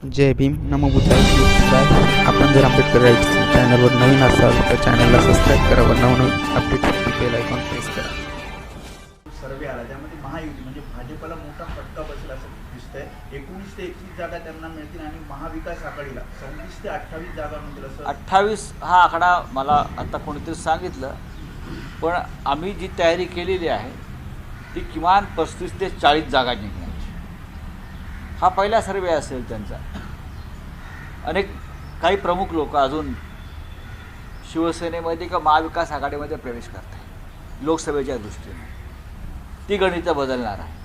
जय भीम नमो बुद्धाय श्री बुद्धाय आपण जर आंबेडकर राईट्स चॅनलवर नवीन असाल तर चॅनलला सबस्क्राईब करा व नवनवीन अपडेटसाठी बेल आयकॉन प्रेस करा. सर्वे आला. त्यामध्ये महायुती म्हणजे भाजपला मोठा फटका बसेल असं दिसतंय. एकोणीस ते एकवीस जागा त्यांना मिळतील आणि महाविकास आघाडीला सव्वीस ते अठ्ठावीस जागा मिळतील असं अठ्ठावीस हा आकडा मला आता कोणीतरी सांगितलं. पण आम्ही जी तयारी केलेली आहे ती किमान पस्तीस ते चाळीस जागा जिंकण्याची हा पहिला सर्वे असेल त्यांचा. अनेक काही प्रमुख लोक अजून शिवसेनेमध्ये किंवा महाविकास आघाडीमध्ये प्रवेश करत आहे लोकसभेच्या दृष्टीने. ती गणितं बदलणार आहे.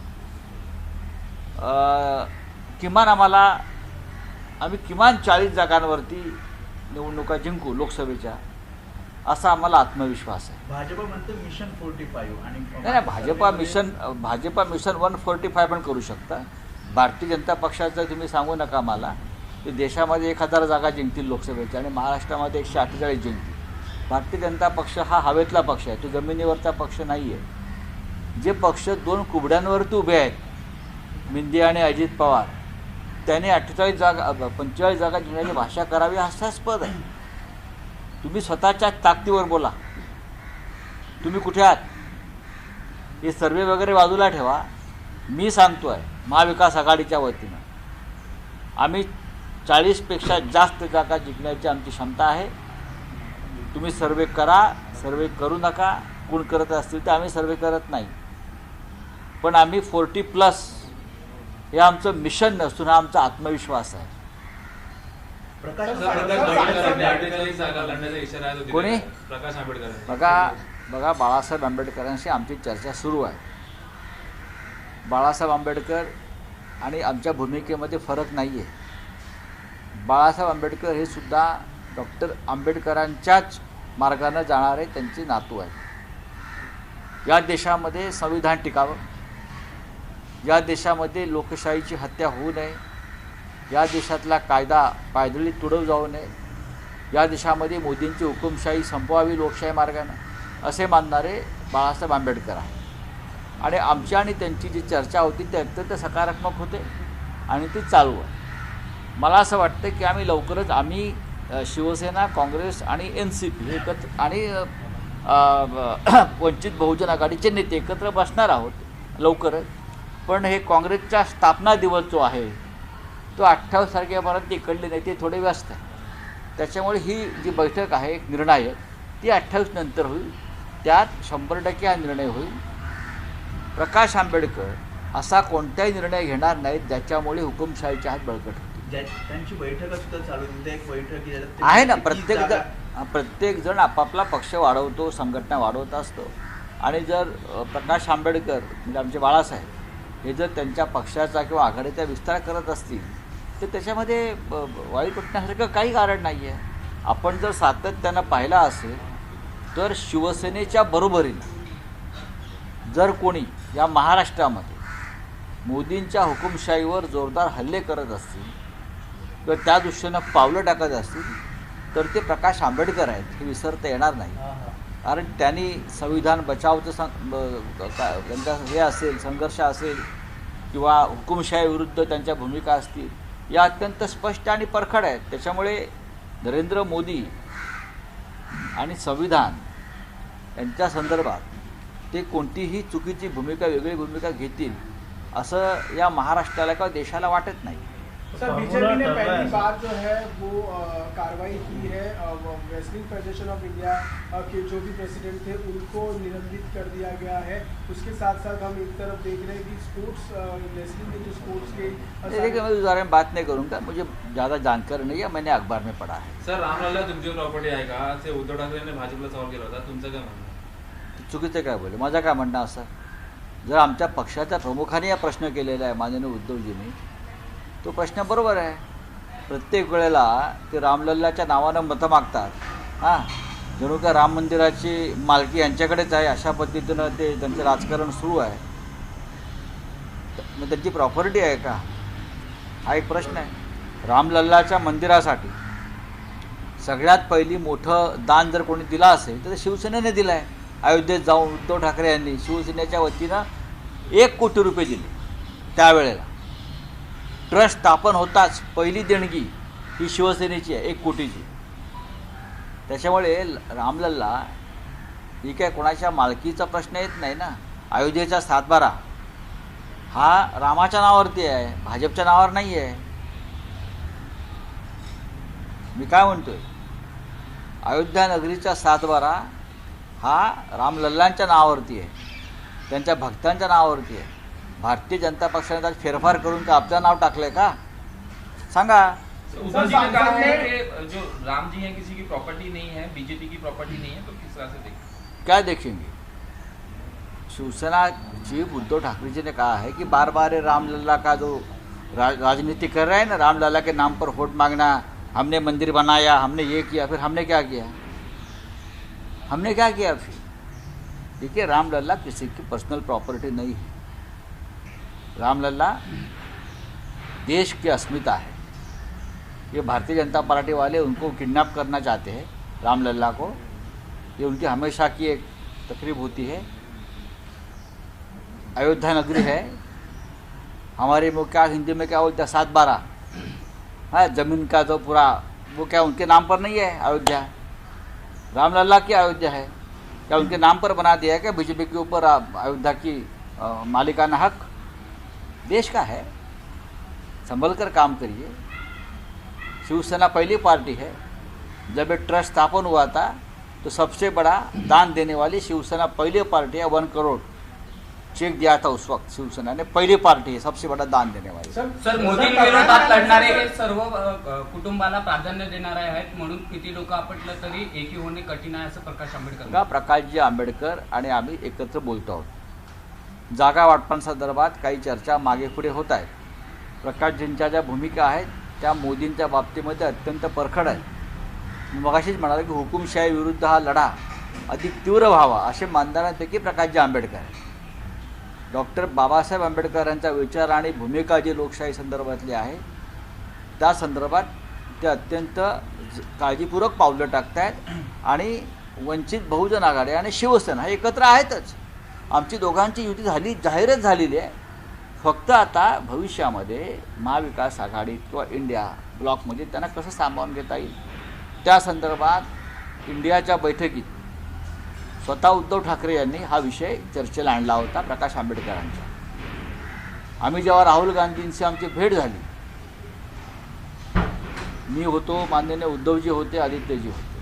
किमान आम्हाला आम्ही किमान चाळीस जागांवरती निवडणुका जिंकू लोकसभेच्या असा आम्हाला आत्मविश्वास आहे. भाजप म्हणतं मिशन फोर्टी फाईव्ह आणि नाही नाही Bhajpa mission Bhajpa mission one forty five पण करू शकता. भारतीय जनता पक्षाचं तुम्ही सांगू नका मला की देशामध्ये एक हजार जागा जिंकतील लोकसभेच्या आणि महाराष्ट्रामध्ये एकशे अठ्ठेचाळीस जिंकतील. भारतीय जनता पक्ष हा हवेतला पक्ष आहे तो जमिनीवरचा पक्ष नाही आहे जे पक्ष दोन कुबड्यांवरती उभे आहेत मिंदे आणि अजित पवार त्याने अठ्ठेचाळीस जागा पंचेचाळीस जागा जिंकण्याची भाषा करावी हास्यास्पद आहे. तुम्ही स्वतःच्या ताकदीवर बोला. तुम्ही कुठे आहात? हे सर्वे वगैरे बाजूला ठेवा. मी सांगतो आहे महाविकास आघाडीच्या वतीनं. आम्ही चाळीसपेक्षा जास्त जागा जिंकण्याची आमची क्षमता आहे. तुम्ही सर्वे करा सर्वे करू नका. कोण करत असतील तर आम्ही सर्वे करत नाही. पण आम्ही फोर्टी प्लस हे आमचं मिशन नसून हा आमचा आत्मविश्वास आहे. कोणी? आहे. प्रकाश आंबेडकर. बघा बघा बाळासाहेब आंबेडकरांशी आमची चर्चा सुरू आहे. बाळासाहेब आंबेडकर आणि आमच्या भूमिकेमध्ये फरक नाही आहे बाळासाहेब आंबेडकर हे सुद्धा डॉक्टर आंबेडकरांच्याच मार्गानं जाणारे त्यांचे नातू आहेत. या देशामध्ये संविधान टिकावं. या देशामध्ये लोकशाहीची हत्या होऊ नये. या देशातला कायदा पायदळी तुडव जाऊ नये. या देशामध्ये मोदींची हुकुमशाही संपवावी लोकशाही मार्गानं. असे मानणारे बाळासाहेब आंबेडकर आहे आणि आमची आणि त्यांची जी चर्चा होती ते अत्यंत सकारात्मक होते आणि ती चालू आहे. मला असं वाटतं की आम्ही लवकरच आम्ही शिवसेना काँग्रेस आणि एन सी पी एकत्र आणि वंचित बहुजन आघाडीचे नेते एकत्र बसणार आहोत लवकरच. पण हे काँग्रेसचा स्थापना दिवस जो आहे तो अठ्ठावीस तारखेपर्यंत इकडले नेते थोडे व्यस्त आहे. त्याच्यामुळे ही जी बैठक आहे एक निर्णायक ती अठ्ठावीस नंतर होईल. त्यात शंभर टक्के हा निर्णय होईल. प्रकाश आंबेडकर असा कोणताही निर्णय घेणार नाहीत ज्याच्यामुळे हुकुमशाहीचे हात बळकट ज्या- त्यांची बैठक सुद्धा चालू आहे. एक बैठक ना प्रत्येक जण प्रत्येक जण आपापला पक्ष वाढवतो संघटना वाढवत असतो. आणि जर प्रकाश आंबेडकर म्हणजे आमचे बाळासाहेब हे जर त्यांच्या पक्षाचा किंवा आघाडीचा विस्तार करत असतील तर त्याच्यामध्ये वाईट वाटण्यासारखं काही कारण नाही आहे आपण जर सातत्यानं पाहिला असेल तर शिवसेनेच्या बरोबरीनं जर कोणी या महाराष्ट्रामध्ये मोदींच्या हुकुमशाहीवर जोरदार हल्ले करत असतील किंवा त्या दृष्टीनं पावलं टाकत असतील तर ते प्रकाश आंबेडकर आहेत हे विसरता येणार नाही. कारण त्यांनी संविधान बचावचं सं त्यांचा हे असेल संघर्ष असेल किंवा हुकुमशाहीविरुद्ध त्यांच्या भूमिका असतील या अत्यंत स्पष्ट आणि परखड आहेत त्याच्यामुळे नरेंद्र मोदी आणि संविधान यांच्या संदर्भात ते कोणतीही चुकीची भूमिका वेगळी भूमिका घेतील असं या महाराष्ट्राला किंवा देशाला वाटत नाही. सर बीजेपी ने पहली बार जो है वो कार्रवाई की है रेसलिंग फेडरेशन ऑफ इंडिया के जो भी प्रेसिडेंट थे उनको निलंबित कर दिया गया है। उसके साथ साथ हम एक तरफ देख रहे हैं कि स्पोर्ट्स रेसलिंग में जो स्पोर्ट्स के देखिए मैं उस बारे में बात नहीं करूँगा मुझे ज़्यादा जानकारी नहीं है मैंने अखबार में पढ़ा है। सर रामलल्ला तुमची प्रॉपर्टी आहे का? ते उद्धव ठाकरेंनी भाजपला सवाल केला होता तुमचं काय म्हणणं? चुकीचं काय बोलले? माझं काय म्हणणं असं? जर आमच्या पक्षाच्या प्रमुखाने हा प्रश्न केलेला आहे माननीय उद्धवजींनी तो प्रश्न बरोबर आहे. प्रत्येक वेळेला ते रामलल्लाच्या नावानं मतं मागतात. हां? जणू का राम मंदिराची मालकी यांच्याकडेच आहे अशा पद्धतीनं ते त्यांचं राजकारण सुरू आहे. मग त्यांची प्रॉपर्टी आहे का? हा एक प्रश्न आहे. रामलल्लाच्या मंदिरासाठी सगळ्यात पहिली मोठं दान जर कोणी दिलं असेल तर ते शिवसेनेने दिलं आहे अयोध्येत जाऊन उद्धव ठाकरे यांनी शिवसेनेच्या वतीनं एक कोटी रुपये दिले त्यावेळेला. ट्रस्ट स्थापन होताच पहिली देणगी ही शिवसेनेची आहे एक कोटीची. त्याच्यामुळे रामलल्ला ही काय कोणाच्या मालकीचा प्रश्न येत नाही ना? अयोध्येचा सातबारा. हा रामाच्या नावावरती आहे भाजपच्या नावावर नाही आहे. मी काय म्हणतोय? अयोध्या नगरीचा सातबारा हा रामलल्लांच्या नावावरती आहे. त्यांच्या भक्तांच्या नावावरती आहे. भारतीय जनता पक्षाने त्यात फेरफार करून का आपलं नाव टाकलंय का? सांगा. जी है. राम जी हैं किसी की प्रॉपर्टी नहीं है बीजेपी की प्रॉपर्टी नहीं है तो किस तरह से देखें क्या देखेंगे? शिवसेना चीफ उद्धव ठाकरे जी ने कहा है कि बार बार रामलला का जो राज, राजनीति कर रहे हैं ना रामलला के नाम पर वोट मांगना हमने मंदिर बनाया हमने ये किया फिर हमने क्या किया? हमने क्या किया फिर? देखिए रामलला किसी की पर्सनल प्रॉपर्टी नहीं है। रामलला देश की अस्मिता है। ये भारतीय जनता पार्टी वाले उनको किडनैप करना चाहते हैं रामलला को। ये उनकी हमेशा की एक तकरीब होती है। अयोध्या नगरी है। हमारे वो क्या हिंदी में क्या बोलते हैं? सात बारह। हाँ ज़मीन का तो पूरा, वो क्या उनके नाम पर नहीं है, अयोध्या? रामलला की अयोध्या है। क्या उनके नाम पर बना दिया है क्या? बीजेपी के ऊपर अयोध्या की मालिकाना हक? देश का है। संभल कर काम करिए। शिवसेना पहली पार्टी है। जब ये ट्रस्ट स्थापन हुआ था तो सबसे बड़ा दान देने वाली शिवसेना पहली पार्टी है, वन करोड़। चेक दिया था उस वक्त शिवसेना ने पहली पार्टी है सबसे बड़ा दान देने वाली. सर मोदींविरोधात लढणारे हे सर्व अ, कुटुंबाला प्राधान्य देणारे आहेत. म्हणून किती लोक आपटलं तरी एकी होणे कठीण आहे असं प्रकाश आंबेडकर का? प्रकाशजी आंबेडकर आणि आम्ही एकत्र बोलतो आहोत. जागा वाटपांसंदर्भात काही चर्चा मागे पुढे होत आहेत. प्रकाशजींच्या ज्या भूमिका आहेत त्या मोदींच्या बाबतीमध्ये अत्यंत परखड आहेत. मी मगाशीच म्हणालो की हुकुमशाही विरुद्ध हा लढा अधिक तीव्र व्हावा असे मानणाऱ्यांपैकी प्रकाशजी आंबेडकर आहेत. डॉक्टर बाबासाहेब आंबेडकरांचा विचार आणि भूमिका जी लोकशाही संदर्भातली आहे त्या संदर्भात ते अत्यंत काळजीपूर्वक पावलं टाकत आहेत आणि वंचित बहुजन आघाडी आणि शिवसेना हे एकत्र आहेतच. आमची दोघांची युती झाली जाहीरच झालेली आहे. फक्त आता भविष्यामध्ये महाविकास आघाडी किंवा इंडिया ब्लॉकमध्ये त्यांना कसं सामावून घेता येईल? त्या संदर्भात इंडियाच्या बैठकीत स्वतः उद्धव ठाकरे यांनी हा विषय चर्चेला आणला होता प्रकाश आंबेडकरांचा आम्ही जेव्हा राहुल गांधींची आमची भेट झाली मी होतो माननीय उद्धवजी होते आदित्यजी होते.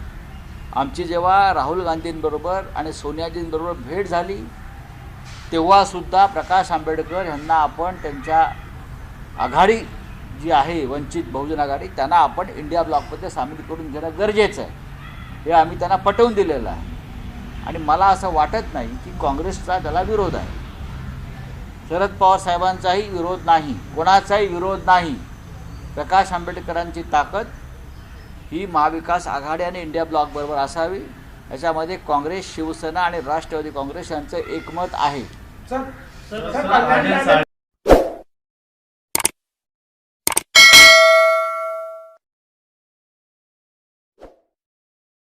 आमची जेव्हा राहुल गांधींबरोबर आणि सोनियाजींबरोबर भेट झाली तेव्हासुद्धा प्रकाश आंबेडकर यांना आपण त्यांच्या आघाडी जी आहे वंचित बहुजन आघाडी त्यांना आपण इंडिया ब्लॉकमध्ये सामील करून घेणं गरजेचं आहे. हे आम्ही त्यांना पटवून दिलेलं आहे. आणि मला असं वाटत नाही की काँग्रेसचा त्याला विरोध आहे शरद पवार साहेबांचाही विरोध नाही कोणाचाही विरोध नाही प्रकाश आंबेडकरांची ताकद ही महाविकास आघाडी आणि इंडिया ब्लॉकबरोबर असावी याच्यामध्ये काँग्रेस शिवसेना आणि राष्ट्रवादी काँग्रेस यांचं एकमत आहे सर सर कल्याण